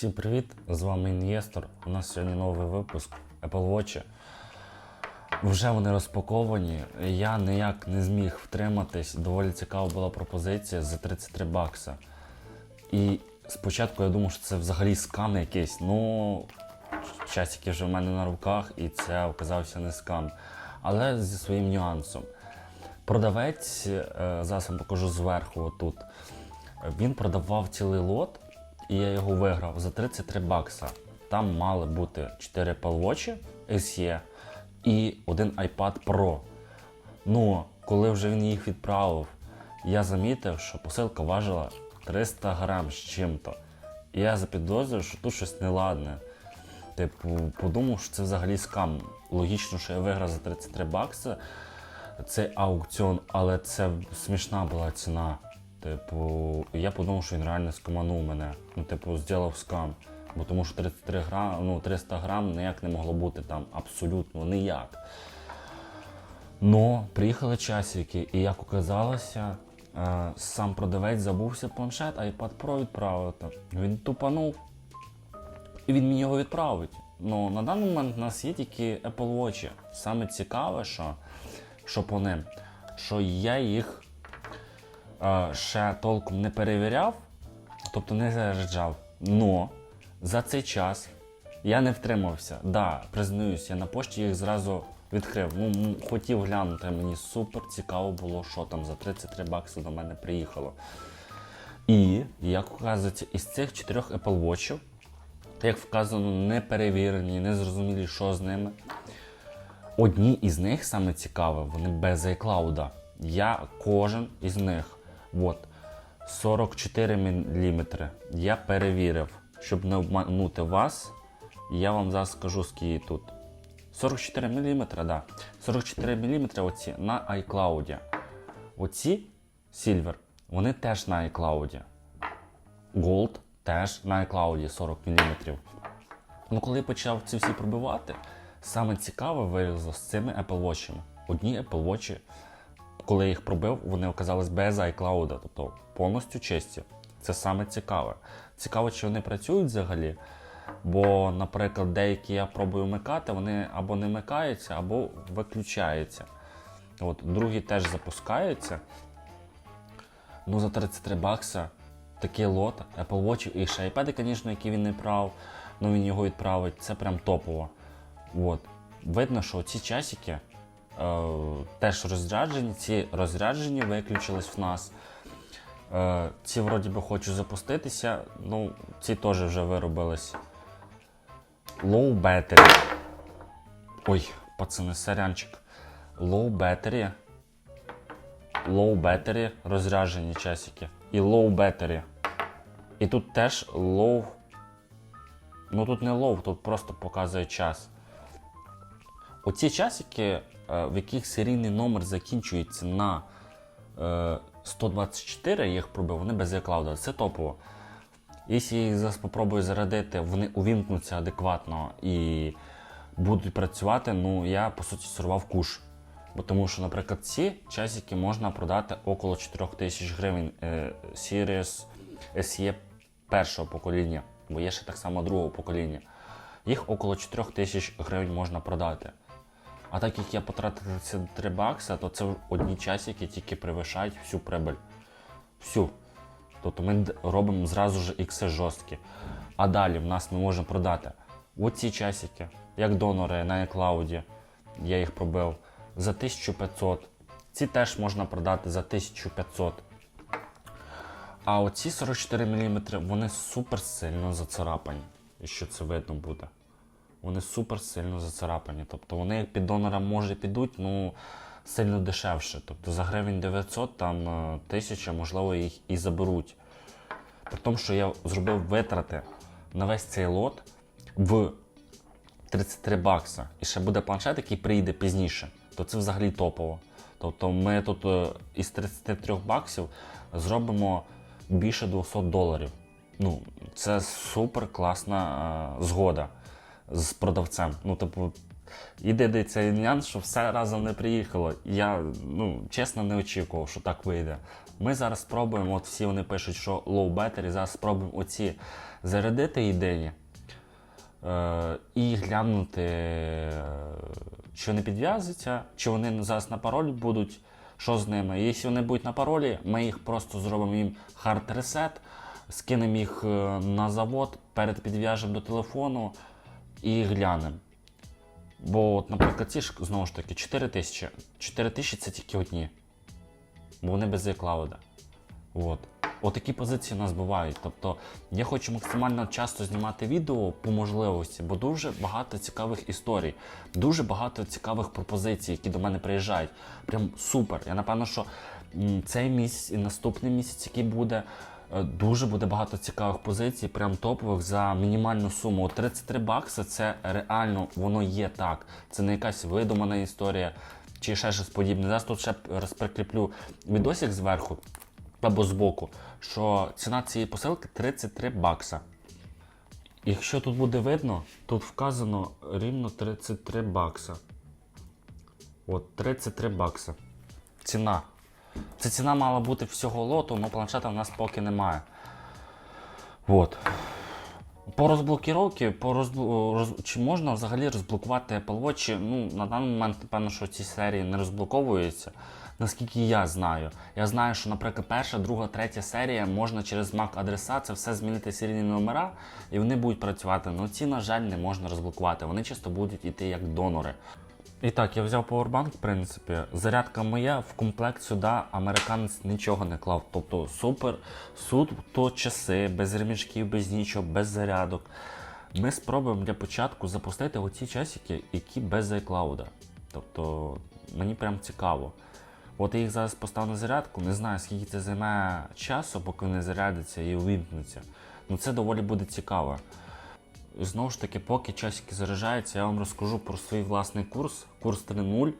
Всім привіт! З вами Ін'єстор. У нас сьогодні новий випуск Apple Watch. Вже вони розпаковані. Я ніяк не зміг втриматись. Доволі цікава була пропозиція за 33 бакса. І спочатку я думав, що це взагалі скам якийсь. Ну, часики вже в мене на руках, і це оказався не скам. Але зі своїм нюансом. Продавець, е, зараз вам покажу зверху отут. Він продавав цілий лот, і я його виграв за 33 бакса. Там мали бути 4 Apple Watch SE і один iPad Pro. Ну, коли вже він їх відправив, я замітив, що посилка важила 300 грам з чим-то. І я запідозрив, що тут щось неладне. Типу, подумав, що це взагалі скам. Логічно, що я виграв за 33 бакси цей аукціон, але це смішна була ціна. Типу, я подумав, що він реально скаманув мене. Ну, типу, зробив скам. Бо тому що 33 грам, ну, 300 грам ніяк не могло бути там абсолютно ніяк. Но приїхали часики, і як оказалося, е, сам продавець забувся планшет, iPad Pro відправити. Він тупанув, і він мені його відправить. Ну, на даний момент у нас є тільки Apple Watch. Саме цікаве, що, що по ним, що я їх ще толком не перевіряв, тобто не заряджав. Но за цей час я не втримався. Да, признаюсь, я на пошті їх зразу відкрив. Ну, хотів глянути, мені супер цікаво було, що там за 33 бакси до мене приїхало. І, як оказується, із цих чотирьох Apple Watch, як вказано, не перевірені, не зрозумілі, що з ними. Одні із них саме цікаве, вони без iCloud. Я кожен із них, от, 44 мм, я перевірив, щоб не обманути вас. Я вам зараз скажу, скільки тут. 44 мм, да. 44 мм оці на iCloud. Оці Silver, вони теж на iCloud. Gold теж на iCloud 40 мм. Ну, коли я почав ці всі пробивати, саме цікаве вилізло з цими Apple Watch. Одні Apple Watch, коли я їх пробив, вони оказались без iCloud, тобто повністю чисті. Це саме цікаве. Цікаво, чи вони працюють взагалі. Бо, наприклад, деякі я пробую вмикати, вони або не вмикаються, або виключаються. От, другі теж запускаються. Ну, за 33 бакса такий лот Apple Watch і ще iPad, звісно, які він не брав, ну він його відправить, це прям топово. От. Видно, що ці часики е, теж розряджені, ці розряджені виключились в нас. Е, ці вроді би хочу запуститися, ну ці теж вже виробились. Low battery. Ой, пацани, сорянчик. Low battery. Low battery розряджені часики. І low battery. І тут теж low. Ну тут не low, тут просто показує час. Оці часики, в яких серійний номер закінчується на е, 124, я їх пробив, вони без iCloud. Це топово. Якщо їх зараз спробую зарядити, вони увімкнуться адекватно і будуть працювати, ну я по суті сорвав куш. Бо тому що, наприклад, ці часики можна продати около 4 тисяч гривень е, Series SE першого покоління, бо є ще так само другого покоління. Їх около 4 тисяч гривень можна продати. А так як я потратив ці 3 бакса, то це одні часики тільки перевищають всю прибиль. Всю. Тобто ми робимо зразу ж ікси жорсткі. А далі в нас ми можемо продати оці часики, як донори на iCloud, я їх пробив за 1500. Ці теж можна продати за 1500. А оці 44 мм, вони супер сильно зацарапані. Якщо це видно буде. Вони супер сильно зацарапані. Тобто вони як під донора може підуть, ну сильно дешевше. Тобто за гривень 900, там е, 1000, можливо, їх і заберуть. При тому, що я зробив витрати на весь цей лот в 33 бакса. І ще буде планшет, який прийде пізніше, то це взагалі топово. Тобто ми тут е, із 33 баксів зробимо більше 200 доларів. Ну, це супер класна е, згода з продавцем. Ну, типу, єдиний цей нюанс, що все разом не приїхало. Я ну, чесно не очікував, що так вийде. Ми зараз спробуємо, от всі вони пишуть, що low battery, зараз спробуємо оці зарядити єдині е, і глянути, е, чи вони підв'язуються, чи вони зараз на паролі будуть, що з ними. Якщо вони будуть на паролі, ми їх просто зробимо їм хард ресет, скинемо їх е, на завод, перед підв'яжемо до телефону і глянемо. Бо, от, наприклад, ці ж знову ж таки 4 тисячі. 4 тисячі це тільки одні. Бо вони без iCloud. От. Отакі позиції у нас бувають. Тобто я хочу максимально часто знімати відео по можливості, бо дуже багато цікавих історій, дуже багато цікавих пропозицій, які до мене приїжджають. Прям супер. Я напевно, що цей місяць і наступний місяць, який буде, дуже буде багато цікавих позицій, прям топових за мінімальну суму. 33 бакси це реально воно є так. Це не якась видумана історія чи ще щось подібне. Зараз тут ще раз прикріплю відосик зверху або збоку, що ціна цієї посилки 33 бакса. Якщо тут буде видно, тут вказано рівно 33 бакса. От 33 бакса. Ціна. Це ціна мала бути всього лоту, але планшета в нас поки немає. От. По розблокіровці, по розбло... роз... чи можна взагалі розблокувати Apple Watch? Ну, на даний момент, напевно, що ці серії не розблоковуються. Наскільки я знаю. Я знаю, що, наприклад, перша, друга, третя серія можна через MAC-адреса це все змінити серійні номера, і вони будуть працювати. Ну ці, на жаль, не можна розблокувати. Вони чисто будуть йти як донори. І так, я взяв Powerbank, в принципі. Зарядка моя в комплект сюди американець нічого не клав. Тобто супер, суд то часи, без ремішків, без нічого, без зарядок. Ми спробуємо для початку запустити оці часики, які без iCloud. Тобто мені прям цікаво. От я їх зараз поставлю на зарядку, не знаю, скільки це займе часу, поки вони зарядяться і увімкнуться. Ну це доволі буде цікаво. Знову ж таки, поки часики заряджаються, я вам розкажу про свій власний курс, курс 3.0.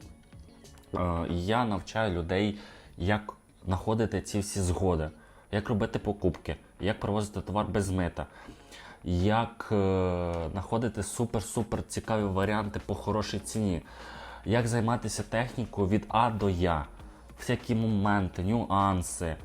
Е, Я навчаю людей, як знаходити ці всі згоди, як робити покупки, як провозити товар без мита, як е, знаходити супер-супер цікаві варіанти по хорошій ціні, як займатися технікою від А до Я, всякі моменти, нюанси.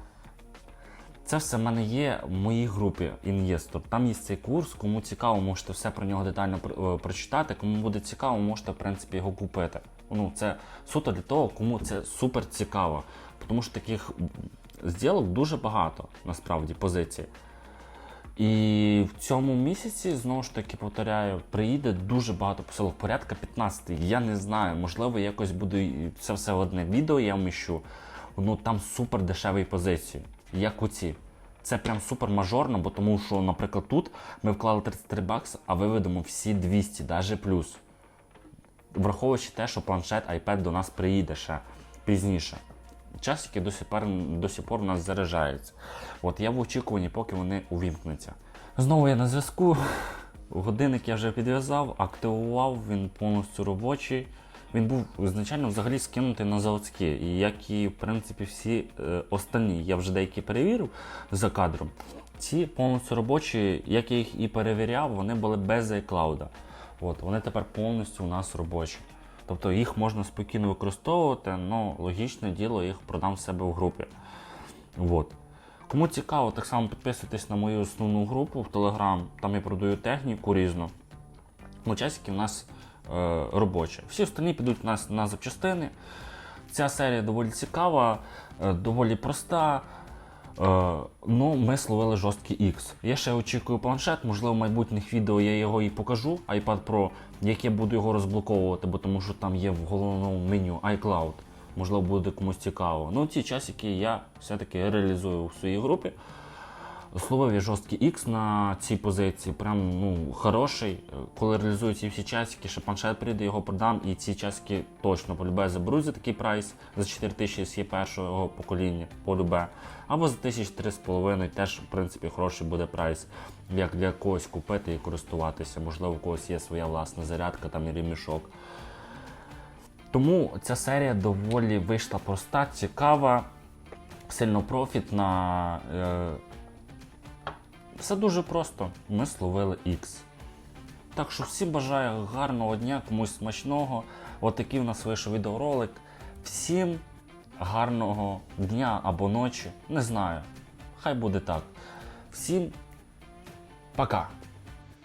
Це все в мене є в моїй групі інвестор. Там є цей курс. Кому цікаво, можете все про нього детально е, прочитати. Кому буде цікаво, можете в принципі його купити. Ну це суто для того, кому це супер цікаво. Тому що таких зділок дуже багато насправді позицій. І в цьому місяці, знову ж таки, повторяю, приїде дуже багато посилок, порядка 15. Я не знаю, можливо, якось буду це все одне відео я вміщу. Ну там супер дешеві позиції, як оці. Це прям супер мажорно, бо тому що, наприклад, тут ми вклали 33 бакси, а виведемо всі 200, навіть плюс. Враховуючи те, що планшет iPad до нас приїде ще пізніше. Сих пор, до сих пор у нас заряджаються. От я в очікуванні, поки вони увімкнуться. Знову я на зв'язку. Годинник я вже підв'язав, активував, він повністю робочий. Він був ізначально взагалі скинутий на заводські, і як і в принципі всі е, остальні. Я вже деякі перевірив за кадром. Ці повністю робочі, як я їх і перевіряв, вони були без iCloud. От, вони тепер повністю у нас робочі. Тобто їх можна спокійно використовувати, але логічне діло, їх продам в себе в групі. От. Кому цікаво, так само підписуйтесь на мою основну групу в Telegram, там я продаю техніку різну. Ну, часики в нас е, робочі. Всі остальні підуть у нас на запчастини. Ця серія доволі цікава, е, доволі проста. Е, ну, ми словили жорсткий X. Я ще очікую планшет, можливо, в майбутніх відео я його і покажу, iPad Pro, як я буду його розблоковувати, бо тому що там є в головному меню iCloud. Можливо, буде комусь цікаво. Ну, ці часики я все-таки реалізую у своїй групі. Словив я жорсткий X на цій позиції, прям ну, хороший. Коли реалізую всі часики, ще планшет прийде, його продам, і ці часики точно полюбе заберуть за такий прайс за 4 тисячі з є першого покоління, полюбе. Або за тисяч три з половиною теж, в принципі, хороший буде прайс, як для когось купити і користуватися. Можливо, у когось є своя власна зарядка там і ремішок. Тому ця серія доволі вийшла проста, цікава, сильно профітна. Все дуже просто. Ми словили X. Так що всім бажаю гарного дня, комусь смачного. Отакий у нас вийшов відеоролик. Всім гарного дня або ночі. Не знаю. Хай буде так. Всім пока.